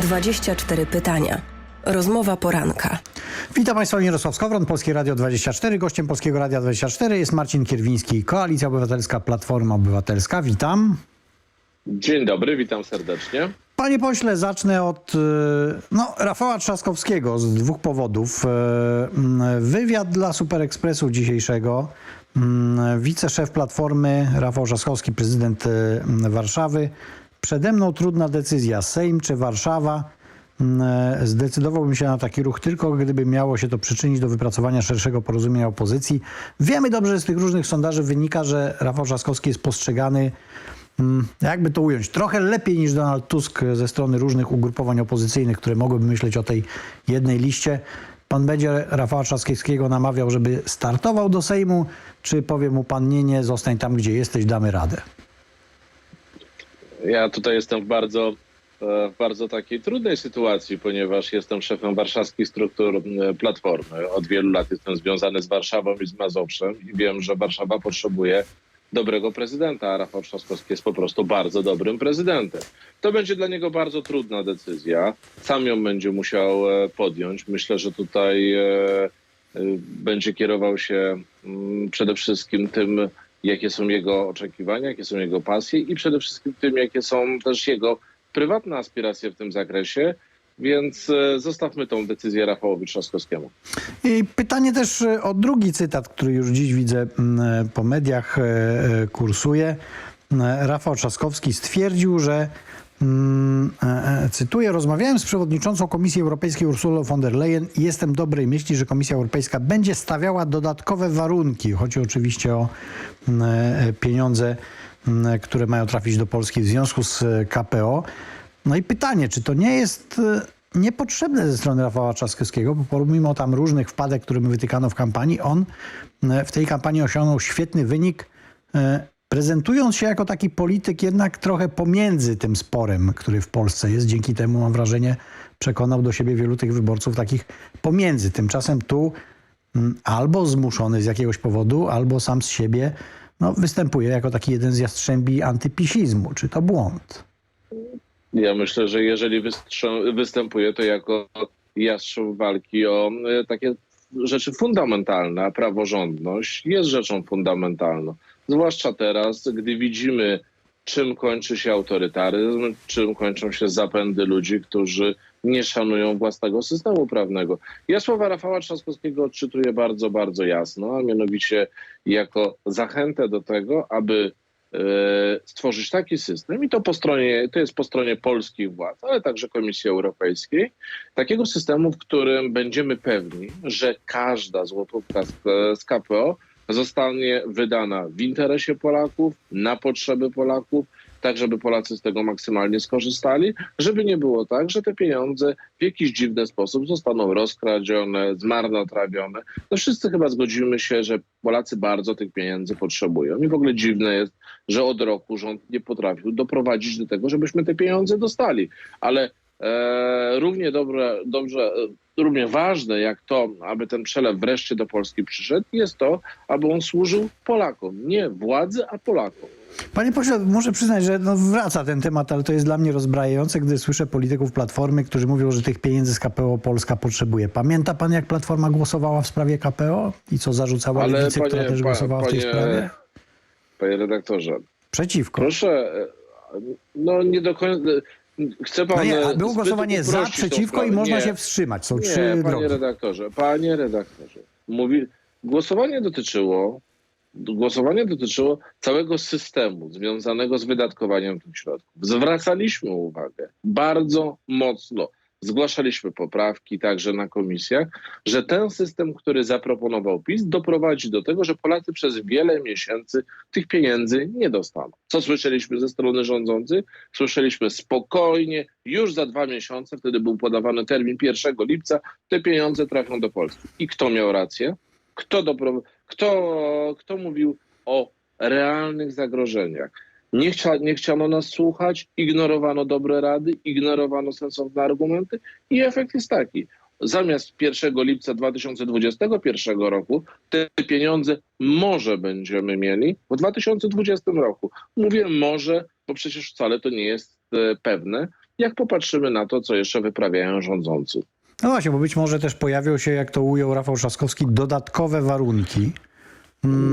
24 pytania. Rozmowa poranka. Witam Państwa, Mirosław Skowron, Polskie Radio 24. Gościem Polskiego Radia 24 jest Marcin Kierwiński, Koalicja Obywatelska, Platforma Obywatelska. Witam. Dzień dobry, witam serdecznie. Panie pośle, zacznę od y, no, Rafała Trzaskowskiego z dwóch powodów. Y, mm, Wywiad dla Super Expressu dzisiejszego. Wiceszef Platformy Rafał Trzaskowski, prezydent y, Warszawy. Przede mną trudna decyzja, Sejm czy Warszawa. Mm, Zdecydowałbym się na taki ruch tylko, gdyby miało się to przyczynić do wypracowania szerszego porozumienia opozycji. Wiemy dobrze, że z tych różnych sondaży wynika, że Rafał Trzaskowski jest postrzegany Mm, jakby to ująć, trochę lepiej niż Donald Tusk ze strony różnych ugrupowań opozycyjnych, które mogłyby myśleć o tej jednej liście. Pan będzie Rafała Trzaskowskiego namawiał, żeby startował do Sejmu, czy powie mu pan nie, nie, zostań tam, gdzie jesteś, damy radę? Ja tutaj jestem w bardzo, e, w bardzo takiej trudnej sytuacji, ponieważ jestem szefem warszawskich struktur Platformy. Od wielu lat jestem związany z Warszawą i z Mazowszem i wiem, że Warszawa potrzebuje dobrego prezydenta, a Rafał Trzaskowski jest po prostu bardzo dobrym prezydentem. To będzie dla niego bardzo trudna decyzja. Sam ją będzie musiał e, podjąć. Myślę, że tutaj e, będzie kierował się przede wszystkim tym, jakie są jego oczekiwania, jakie są jego pasje i przede wszystkim tym, jakie są też jego prywatne aspiracje w tym zakresie. Więc e, zostawmy tą decyzję Rafałowi Trzaskowskiemu. I pytanie też e, o drugi cytat, który już dziś widzę mm, po mediach e, e, kursuje. Rafał Trzaskowski stwierdził, że e, e, cytuję, rozmawiałem z przewodniczącą Komisji Europejskiej Ursulą von der Leyen i jestem dobrej myśli, że Komisja Europejska będzie stawiała dodatkowe warunki. Chodzi oczywiście o mm, e, pieniądze, mm, które mają trafić do Polski w związku z e, KPO. No i pytanie, czy to nie jest e, niepotrzebne ze strony Rafała Trzaskowskiego, bo pomimo tam różnych wpadek, które mu wytykano w kampanii, on e, w tej kampanii osiągnął świetny wynik, e, prezentując się jako taki polityk jednak trochę pomiędzy tym sporem, który w Polsce jest. Dzięki temu, mam wrażenie, przekonał do siebie wielu tych wyborców takich pomiędzy. Tymczasem tu mm, albo zmuszony z jakiegoś powodu, albo sam z siebie no, występuje jako taki jeden z jastrzębi antypisizmu. Czy to błąd? Ja myślę, że jeżeli występuje to jako jastrząb walki o e, takie rzeczy fundamentalne, a praworządność jest rzeczą fundamentalną. Zwłaszcza teraz, gdy widzimy, czym kończy się autorytaryzm, czym kończą się zapędy ludzi, którzy nie szanują własnego systemu prawnego. Ja słowa Rafała Trzaskowskiego odczytuję bardzo, bardzo jasno, a mianowicie jako zachętę do tego, aby stworzyć taki system i to po stronie, to jest po stronie polskich władz, ale także Komisji Europejskiej, takiego systemu, w którym będziemy pewni, że każda złotówka z, z KPO zostanie wydana w interesie Polaków, na potrzeby Polaków, tak żeby Polacy z tego maksymalnie skorzystali, żeby nie było tak, że te pieniądze w jakiś dziwny sposób zostaną rozkradzione, zmarnotrawione. No wszyscy chyba zgodzimy się, że Polacy bardzo tych pieniędzy potrzebują. I w ogóle dziwne jest, że od roku rząd nie potrafił doprowadzić do tego, żebyśmy te pieniądze dostali. Ale e, równie dobre, dobrze, e, równie ważne jak to, aby ten przelew wreszcie do Polski przyszedł, jest to, aby on służył Polakom. Nie władzy, a Polakom. Panie pośle, muszę przyznać, że no wraca ten temat, ale to jest dla mnie rozbrajające, gdy słyszę polityków Platformy, którzy mówią, że tych pieniędzy z KPO Polska potrzebuje. Pamięta pan, jak Platforma głosowała w sprawie KPO i co zarzucała Ale Lewicy, która panie- też pa- głosowała w tej panie- sprawie? Panie redaktorze, Przeciwko. proszę, no nie do końca... Chce pan No nie, było głosowanie za, przeciwko i można Nie. się wstrzymać. Są Nie, trzy panie drogi. redaktorze, panie redaktorze, mówi, głosowanie dotyczyło, głosowanie dotyczyło całego systemu związanego z wydatkowaniem tych środków. Zwracaliśmy uwagę bardzo mocno, zgłaszaliśmy poprawki także na komisjach, że ten system, który zaproponował PiS, doprowadzi do tego, że Polacy przez wiele miesięcy tych pieniędzy nie dostaną. Co słyszeliśmy ze strony rządzących? Słyszeliśmy spokojnie, już za dwa miesiące, wtedy był podawany termin 1 lipca, te pieniądze trafią do Polski. I kto miał rację? Kto, dopro... kto, kto mówił o realnych zagrożeniach? Nie, chcia, nie chciano nas słuchać, ignorowano dobre rady, ignorowano sensowne argumenty i efekt jest taki. Zamiast 1 lipca 2021 roku te pieniądze może będziemy mieli w 2020 roku. Mówię może, bo przecież wcale to nie jest e, pewne. jak popatrzymy na to, co jeszcze wyprawiają rządzący. No właśnie, bo być może też pojawią się, jak to ujął Rafał Trzaskowski, dodatkowe warunki.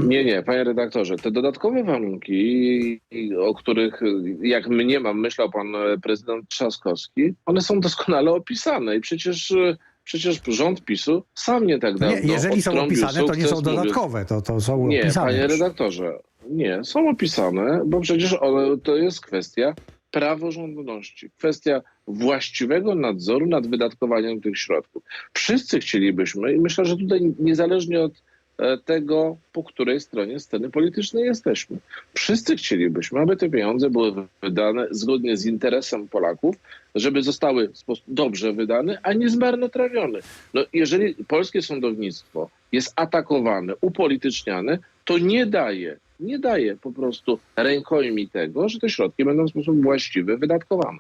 Nie, nie, panie redaktorze, te dodatkowe warunki, o których jak mniemam, myślał pan e, prezydent Trzaskowski, one są doskonale opisane i przecież, e, przecież rząd PiSu sam nie tak dawno Nie, jeżeli są opisane, to nie są dodatkowe, to, to są Nie, opisane. panie już. redaktorze, nie, są opisane, bo przecież one, to jest kwestia praworządności, kwestia właściwego nadzoru nad wydatkowaniem tych środków. Wszyscy chcielibyśmy i myślę, że tutaj niezależnie od e, tego, po której stronie sceny politycznej jesteśmy. Wszyscy chcielibyśmy, aby te pieniądze były wydane zgodnie z interesem Polaków, żeby zostały dobrze wydane, a nie zmarnotrawione. No, jeżeli polskie sądownictwo jest atakowane, upolityczniane, to nie daje, nie daje po prostu rękojmi tego, że te środki będą w sposób właściwy wydatkowane.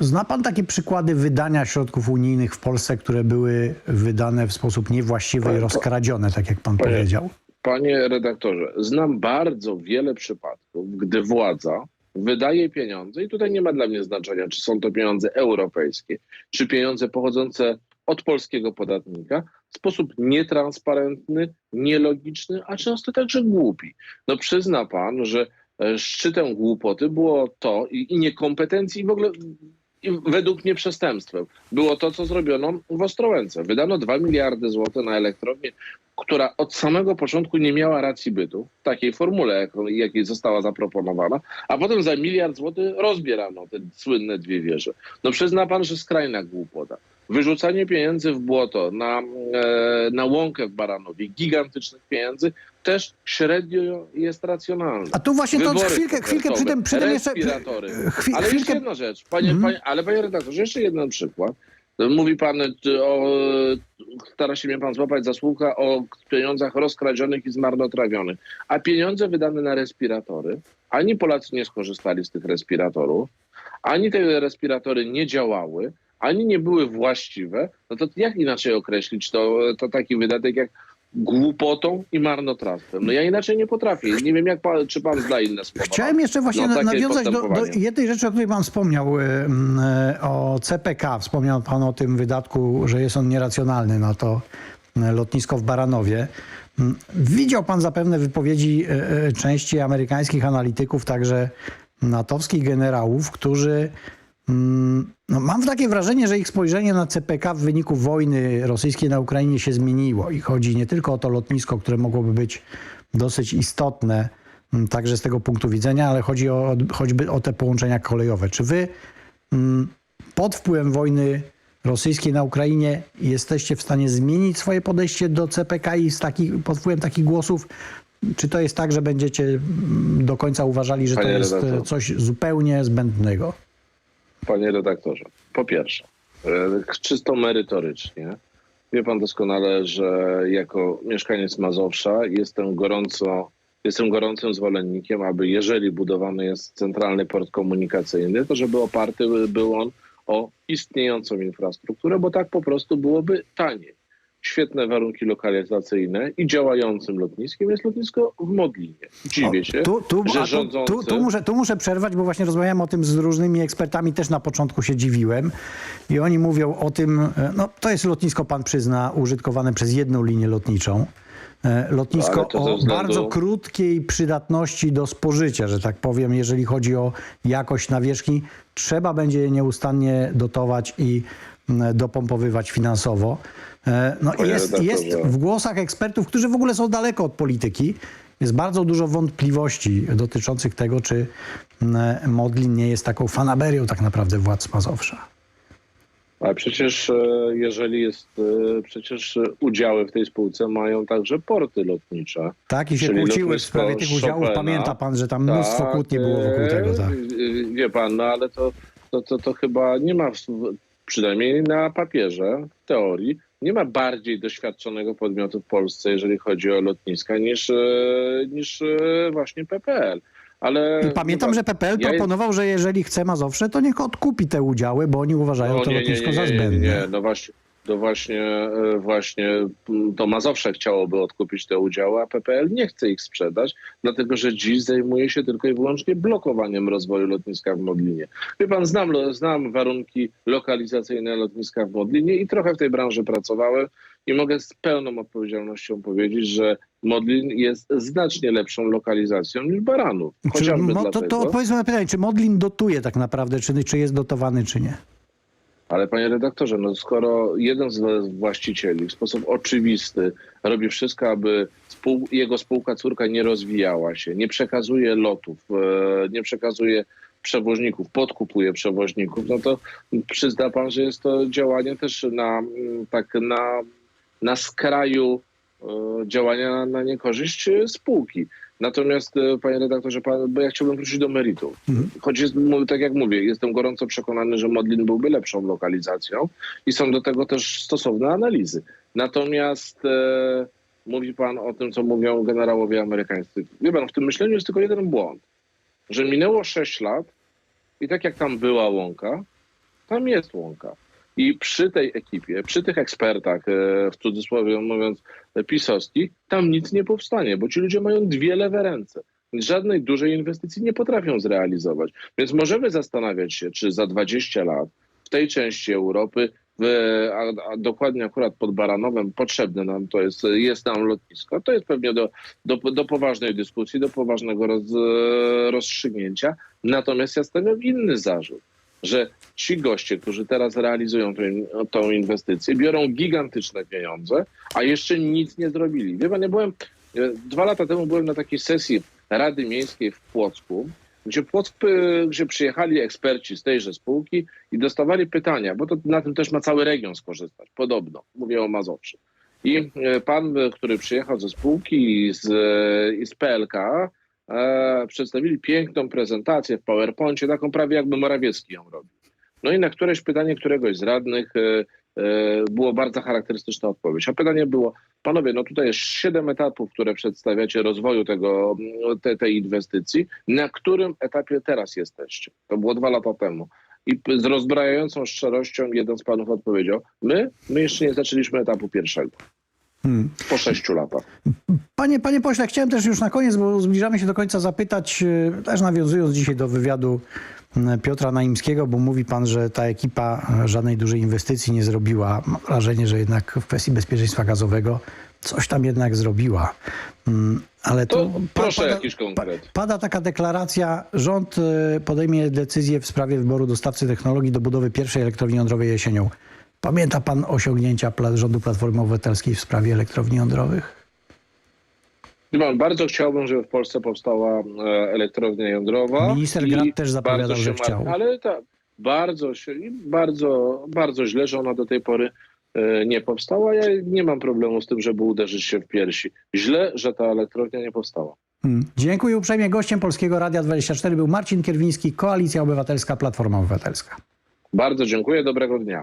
Zna pan takie przykłady wydania środków unijnych w Polsce, które były wydane w sposób niewłaściwy i rozkradzione, tak jak pan Panie- powiedział? Panie redaktorze, znam bardzo wiele przypadków, gdy władza wydaje pieniądze i tutaj nie ma dla mnie znaczenia, czy są to pieniądze europejskie, czy pieniądze pochodzące od polskiego podatnika, w sposób nietransparentny, nielogiczny, a często także głupi. No przyzna pan, że e, szczytem głupoty było to i, i niekompetencji i w ogóle i według mnie przestępstwem było to, co zrobiono w Ostrołęce. Wydano 2 miliardy złotych na elektrownię, która od samego początku nie miała racji bytu w takiej formule, jakiej została zaproponowana, a potem za miliard złotych rozbierano te słynne dwie wieże. No przyzna pan, że skrajna głupota. Wyrzucanie pieniędzy w błoto na, e, na łąkę w Baranowie, gigantycznych pieniędzy, też średnio jest racjonalne. A tu właśnie to Wybory chwilkę, chwilkę przy tym, przy tym jeszcze... Chwi, Ale jeszcze chwilkę, jedna rzecz, panie, Mhm. panie, ale panie redaktorze, jeszcze jeden przykład. Mówi pan, czy o, stara się mnie pan złapać za słówka o pieniądzach rozkradzionych i zmarnotrawionych. A pieniądze wydane na respiratory, ani Polacy nie skorzystali z tych respiratorów, ani te respiratory nie działały, ani nie były właściwe, no to jak inaczej określić to, to taki wydatek jak głupotą i marnotrawstwem? No ja inaczej nie potrafię. Nie wiem, jak pan, czy pan zna inne słowa. Chciałem jeszcze właśnie No, nawiązać do, do jednej rzeczy, o której pan wspomniał, y, y, o CPK. Wspomniał pan o tym wydatku, że jest on nieracjonalny na to y, lotnisko w Baranowie. Widział pan zapewne wypowiedzi części amerykańskich analityków, także natowskich generałów, którzy Mm, No, mam takie wrażenie, że ich spojrzenie na CPK w wyniku wojny rosyjskiej na Ukrainie się zmieniło i chodzi nie tylko o to lotnisko, które mogłoby być dosyć istotne mm, także z tego punktu widzenia, ale chodzi o, choćby o te połączenia kolejowe. Czy wy mm, pod wpływem wojny rosyjskiej na Ukrainie jesteście w stanie zmienić swoje podejście do CPK i z takich, pod wpływem takich głosów? Czy to jest tak, że będziecie mm, do końca uważali, że to jest e, coś zupełnie zbędnego? Panie redaktorze, po pierwsze, e, czysto merytorycznie, wie pan doskonale, że jako mieszkaniec Mazowsza jestem gorąco, jestem gorącym zwolennikiem, aby jeżeli budowany jest centralny port komunikacyjny, to żeby oparty był on o istniejącą infrastrukturę, bo tak po prostu byłoby taniej. Świetne warunki lokalizacyjne i działającym lotniskiem jest lotnisko w Modlinie. Dziwię się, Tu, tu, że rządzący... tu, tu, muszę, tu muszę przerwać, bo właśnie rozmawiałem o tym z różnymi ekspertami, też na początku się dziwiłem. I oni mówią o tym, e, no to jest lotnisko, pan przyzna, użytkowane przez jedną linię lotniczą. E, Lotnisko o względu- bardzo krótkiej przydatności do spożycia, że tak powiem, jeżeli chodzi o jakość nawierzchni. Trzeba będzie je nieustannie dotować i mm, dopompowywać finansowo. E, No jest, jest w głosach ekspertów, którzy w ogóle są daleko od polityki, jest bardzo dużo wątpliwości dotyczących tego, czy Modlin nie jest taką fanaberią tak naprawdę władz Mazowsza. Ale przecież e, jeżeli jest, e, przecież udziały w tej spółce mają także porty lotnicze. Tak, i się kłóciły w sprawie tych udziałów. Chopina. Pamięta pan, że tam mnóstwo Tak, kłótni było wokół tego, tak. Wie pan, no ale to, to, to, to chyba nie ma, przynajmniej na papierze, w teorii, nie ma bardziej doświadczonego podmiotu w Polsce, jeżeli chodzi o lotniska, niż, e, niż e, właśnie PPL. Ale pamiętam, no, że PPL ja- proponował, że jeżeli chce Mazowsze, to niech odkupi te udziały, bo oni uważają No, to nie, lotnisko nie, za nie, nie, zbędne. nie, no właśnie. To właśnie, e, właśnie mm, to Mazowsze chciałoby odkupić te udziały, a PPL nie chce ich sprzedać, dlatego że dziś zajmuje się tylko i wyłącznie blokowaniem rozwoju lotniska w Modlinie. Wie pan, znam, znam warunki lokalizacyjne lotniska w Modlinie i trochę w tej branży pracowałem i mogę z pełną odpowiedzialnością powiedzieć, że Modlin jest znacznie lepszą lokalizacją niż Baranów. Czy, Chociażby mo, to, to odpowiedzmy na pytanie, czy Modlin dotuje tak naprawdę, czy, czy jest dotowany, czy nie? Ale panie redaktorze, no skoro jeden z właścicieli w sposób oczywisty robi wszystko, aby spół, jego spółka córka nie rozwijała się, nie przekazuje lotów, e, nie przekazuje przewoźników, podkupuje przewoźników, no to przyzna pan, że jest to działanie też na tak na, na skraju e, działania na, niekorzyść spółki. Natomiast, e, panie redaktorze, pan, bo ja chciałbym wrócić do meritum. Choć jest, tak jak mówię, jestem gorąco przekonany, że Modlin byłby lepszą lokalizacją i są do tego też stosowne analizy. Natomiast e, mówi pan o tym, co mówią generałowie amerykańscy. Wie pan, w tym myśleniu jest tylko jeden błąd, że minęło 6 lat i tak jak tam była łąka, tam jest łąka. I przy tej ekipie, przy tych ekspertach, e, w cudzysłowie mówiąc, e, pisowskich, tam nic nie powstanie, bo ci ludzie mają dwie lewe ręce. Żadnej dużej inwestycji nie potrafią zrealizować. Więc możemy zastanawiać się, czy za 20 lat w tej części Europy, w, a, a dokładnie akurat pod Baranowem, potrzebne nam to jest, jest nam lotnisko. To jest pewnie do, do, do poważnej dyskusji, do poważnego roz, rozstrzygnięcia. Natomiast ja stawiam inny zarzut że ci goście, którzy teraz realizują tą inwestycję, biorą gigantyczne pieniądze, a jeszcze nic nie zrobili. Wie pan, ja byłem, e, dwa lata temu byłem na takiej sesji Rady Miejskiej w Płocku, gdzie, Płock, e, gdzie przyjechali eksperci z tejże spółki i dostawali pytania, bo to na tym też ma cały region skorzystać, podobno, mówię o Mazowszy. I e, pan, który przyjechał ze spółki i z, z PLK, e, przedstawili piękną prezentację w PowerPoincie, taką prawie jakby Morawiecki ją robił. No i na któreś pytanie któregoś z radnych e, e, było bardzo charakterystyczna odpowiedź. A pytanie było, panowie, no tutaj jest siedem etapów, które przedstawiacie rozwoju tego, te, tej inwestycji. Na którym etapie teraz jesteście? To było dwa lata temu. I z rozbrajającą szczerością jeden z panów odpowiedział, my, my jeszcze nie zaczęliśmy etapu pierwszego. Hmm. Po sześciu latach. Panie, panie pośle, chciałem też już na koniec, bo zbliżamy się do końca, zapytać, e, też nawiązując dzisiaj do wywiadu m, Piotra Naimskiego, bo mówi pan, że ta ekipa e, żadnej dużej inwestycji nie zrobiła. Mam wrażenie, że jednak w kwestii bezpieczeństwa gazowego coś tam jednak zrobiła. Mm, Ale To tu proszę jakiś konkret. Pada taka deklaracja, rząd e, podejmie decyzję w sprawie wyboru dostawcy technologii do budowy pierwszej elektrowni jądrowej jesienią. Pamięta pan osiągnięcia rządu Platformy Obywatelskiej w sprawie elektrowni jądrowych? Bardzo chciałbym, żeby w Polsce powstała e, elektrownia jądrowa. Minister Grad też zapowiadał, że chciał. Ale tak, bardzo, się, bardzo, bardzo źle, że ona do tej pory e, nie powstała. Ja nie mam problemu z tym, żeby uderzyć się w piersi. Źle, że ta elektrownia nie powstała. Hmm. Dziękuję uprzejmie. Gościem Polskiego Radia 24 był Marcin Kierwiński, Koalicja Obywatelska, Platforma Obywatelska. Bardzo dziękuję, dobrego dnia.